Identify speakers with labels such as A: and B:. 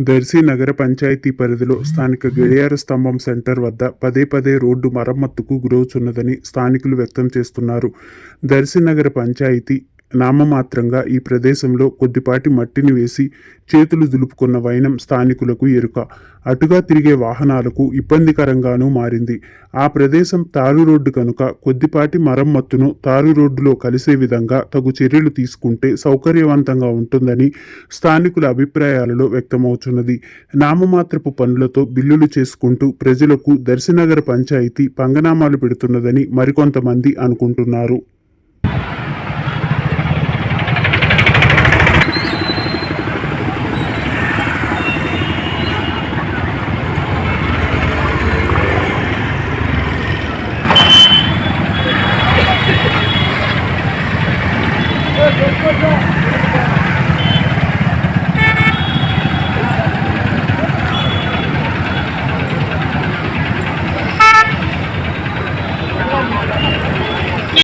A: దర్శి నగర పంచాయతీ పరిధిలో స్థానిక గడియార స్తంభం సెంటర్ వద్ద పదే పదే రోడ్డు మరమ్మతుకు గురవుచున్నదని స్థానికులు వ్యక్తం చేస్తున్నారు. దర్శి నగర పంచాయతీ నామమాత్రంగా ఈ ప్రదేశంలో కొద్దిపాటి మట్టిని వేసి చేతులు దులుపుకున్న వైనం స్థానికులకు ఎరుక. అటుగా తిరిగే వాహనాలకు ఇబ్బందికరంగానూ మారింది. ఆ ప్రదేశం తారు రోడ్డు కనుక కొద్దిపాటి మరమ్మత్తును తారు రోడ్డులో కలిసే విధంగా తగు చర్యలు తీసుకుంటే సౌకర్యవంతంగా ఉంటుందని స్థానికుల అభిప్రాయాలలో వ్యక్తమవుతున్నది నామమాత్రపు పనులతో బిల్లులు చేసుకుంటూ ప్రజలకు దర్శనగర పంచాయతీ పంగనామాలు పెడుతున్నదని మరికొంతమంది అనుకుంటున్నారు.